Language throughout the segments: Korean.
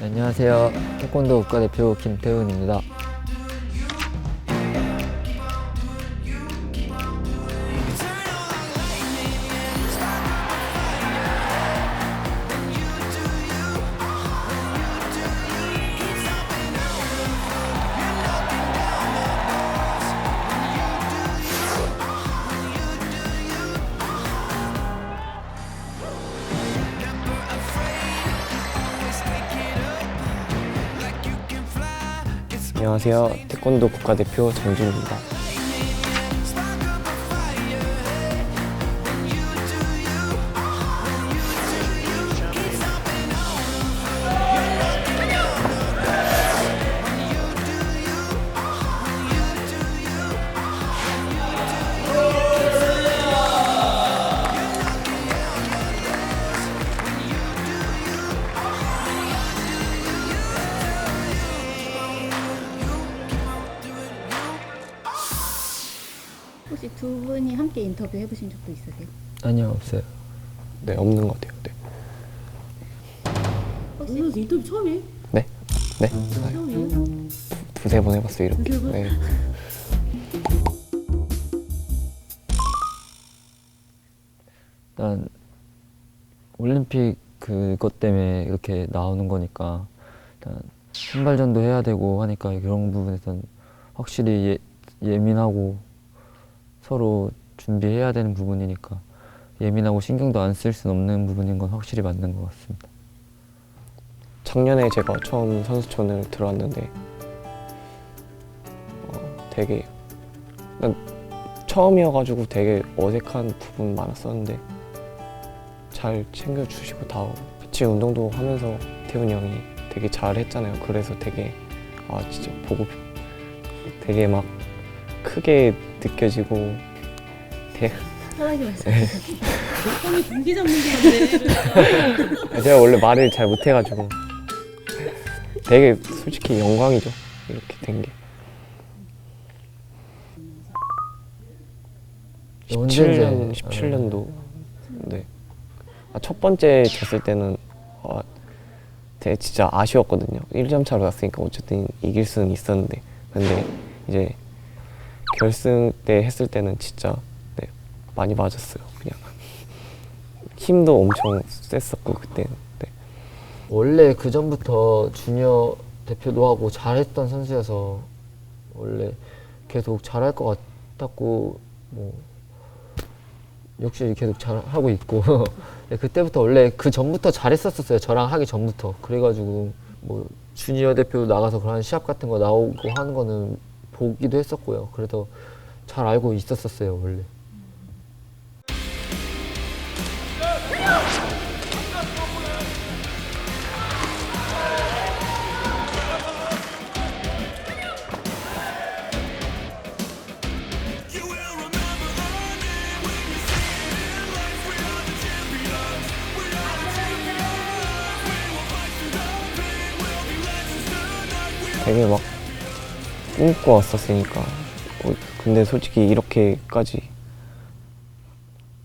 네, 안녕하세요. 태권도 국가대표 김태훈입니다. 안녕하세요. 태권도 국가대표 장준입니다. 혹시 두 분이 함께 인터뷰 해보신 적도 있으세요? 아니요, 없어요. 네, 없는 것 같아요. 네. 혹시 오늘 인터뷰 처음이에요? 네? 네? 처음이에요? 두세 번 해봤어요, 이렇게. 두세 번? 네. 일단 올림픽 그것 때문에 이렇게 나오는 거니까 일단 선발전도 해야 되고 하니까 그런 부분에선 확실히 예, 예민하고 서로 준비해야 되는 부분이니까 예민하고 신경도 안 쓸 수는 없는 부분인 건 확실히 맞는 것 같습니다. 작년에 제가 처음 선수촌을 들어왔는데 어, 되게 난 처음이어가지고 되게 어색한 부분 많았었는데 잘 챙겨주시고 다 같이 운동도 하면서 태훈이 형이 되게 잘했잖아요. 그래서 되게 아 진짜 보고 되게 막 크게 느껴지고 되게 편하게 말씀해 처음에 분기 잡는 게 같네. 제가 원래 말을 잘 못해가지고 되게 솔직히 영광이죠 이렇게 된 게. 언제 17년 이제, 17년도 네. 아, 첫 번째 졌을 때는 아, 되게 진짜 아쉬웠거든요. 1점 차로 갔으니까 어쨌든 이길 수는 있었는데 근데 이제 결승 때 했을 때는 진짜 네, 많이 맞았어요. 그냥 힘도 엄청 셌었고 그때는. 네. 원래 그 전부터 주니어 대표도 하고 잘했던 선수여서 원래 계속 잘할 것 같았고 뭐 역시 계속 잘하고 있고 네, 그때부터 원래 그 전부터 잘했었었어요 저랑 하기 전부터 그래가지고 뭐 주니어 대표 나가서 그런 시합 같은 거 나오고 하는 거는 보기도 했었고요. 그래서 잘 알고 있었었어요 원래. 되게 막 꿈꿔 왔었으니까 어, 근데 솔직히 이렇게까지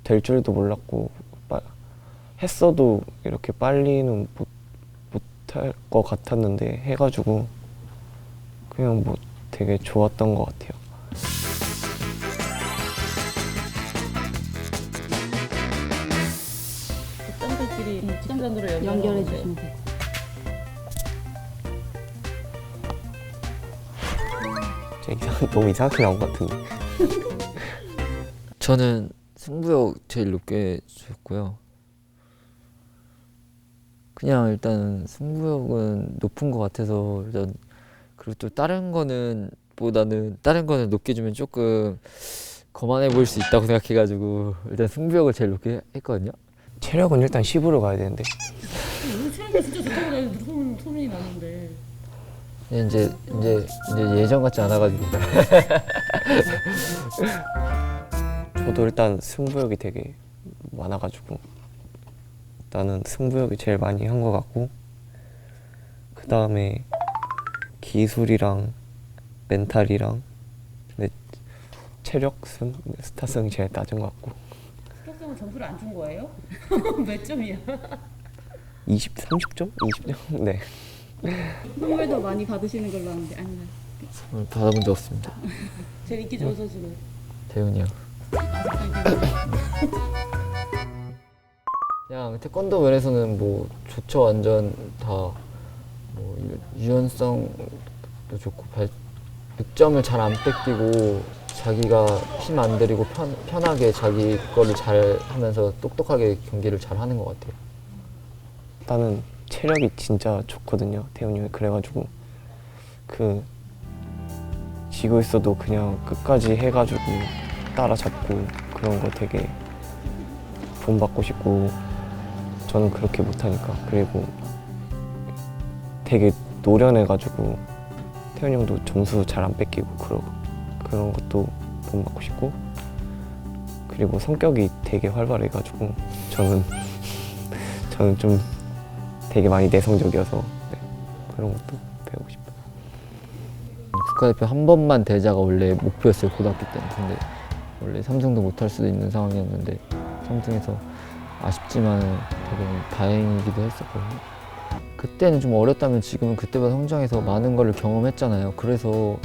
될 줄도 몰랐고 빠- 했어도 이렇게 빨리는 못 못할 것 같았는데 해가지고 그냥 뭐 되게 좋았던 것 같아요. 짱들끼리 짱단으로 연결해 주시면 돼요. 이상, 너무 이상하게 나온 것 같은데. 저는 승부욕 제일 높게 줬고요. 그냥 일단 승부욕은 높은 것 같아서 일단 그리고 또 다른 거는 보다는 다른 거는 높게 주면 조금 거만해 보일 수 있다고 생각해가지고 일단 승부욕을 제일 높게 했거든요. 체력은 일단 10으로 가야 되는데 오늘 체력이 진짜 좋다고 나 소문, 소문이 나는데 이제 이제 이제 예전 같지 않아가지고 저도 일단 승부욕이 되게 많아가지고 나는 승부욕이 제일 많이 한 것 같고 그 다음에 기술이랑 멘탈이랑 내 체력승, 스타승이 제일 낮은 것 같고 스타성은 점수를 안 준 거예요? 몇 점이야? 20, 30점? 20점? 네 선물도 많이 받으시는 걸로 아는데 아닌가요? 오늘 받아본 적 없습니다. 제일 인기 좋은 선수는 대훈이 형. 그냥 태권도 면에서는 뭐 좋죠 완전 다뭐 유연성도 좋고 발, 득점을 잘 안 뺏기고 자기가 힘 안 들이고 편, 편하게 자기 거를 잘 하면서 똑똑하게 경기를 잘 하는 것 같아요. 일단은 체력이 진짜 좋거든요. 태훈이 형이 그래가지고 그 지고 있어도 그냥 끝까지 해가지고 따라잡고 그런 거 되게 본받고 싶고 저는 그렇게 못하니까 그리고 되게 노련해가지고 태훈이 형도 점수 잘 안 뺏기고 그러, 그런 것도 본받고 싶고 그리고 성격이 되게 활발해가지고 저는 저는 좀 되게 많이 내성적이어서 네, 그런 것도 배우고 싶어요. 국가대표 한 번만 대자가 원래 목표였어요 고등학교 때는. 근데 원래 3승도 못할 수도 있는 상황이었는데 3승에서 아쉽지만 되게 다행이기도 했었거든요. 그때는 좀 어렸다면 지금은 그때보다 성장해서 많은 걸 경험했잖아요. 그래서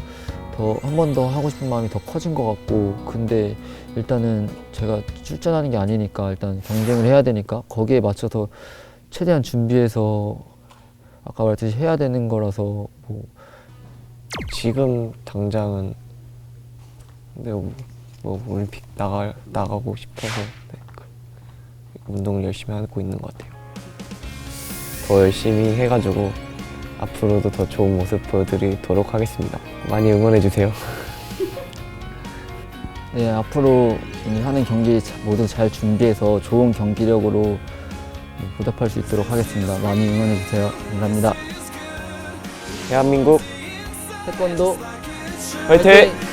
더 한 번 더 하고 싶은 마음이 더 커진 것 같고 근데 일단은 제가 출전하는 게 아니니까 일단 경쟁을 해야 되니까 거기에 맞춰서 최대한 준비해서 아까 말했듯이 해야 되는 거라서 뭐 지금 당장은 네, 뭐, 뭐 올림픽 나가 나가고 싶어서 네, 그 운동을 열심히 하고 있는 것 같아요. 더 열심히 해가지고 앞으로도 더 좋은 모습 보여드리도록 하겠습니다. 많이 응원해 주세요. 네, 앞으로 이 하는 경기 자- 모두 잘 준비해서 좋은 경기력으로 네, 보답할 수 있도록 하겠습니다. 많이 응원해 주세요. 감사합니다. 대한민국 태권도 화이팅!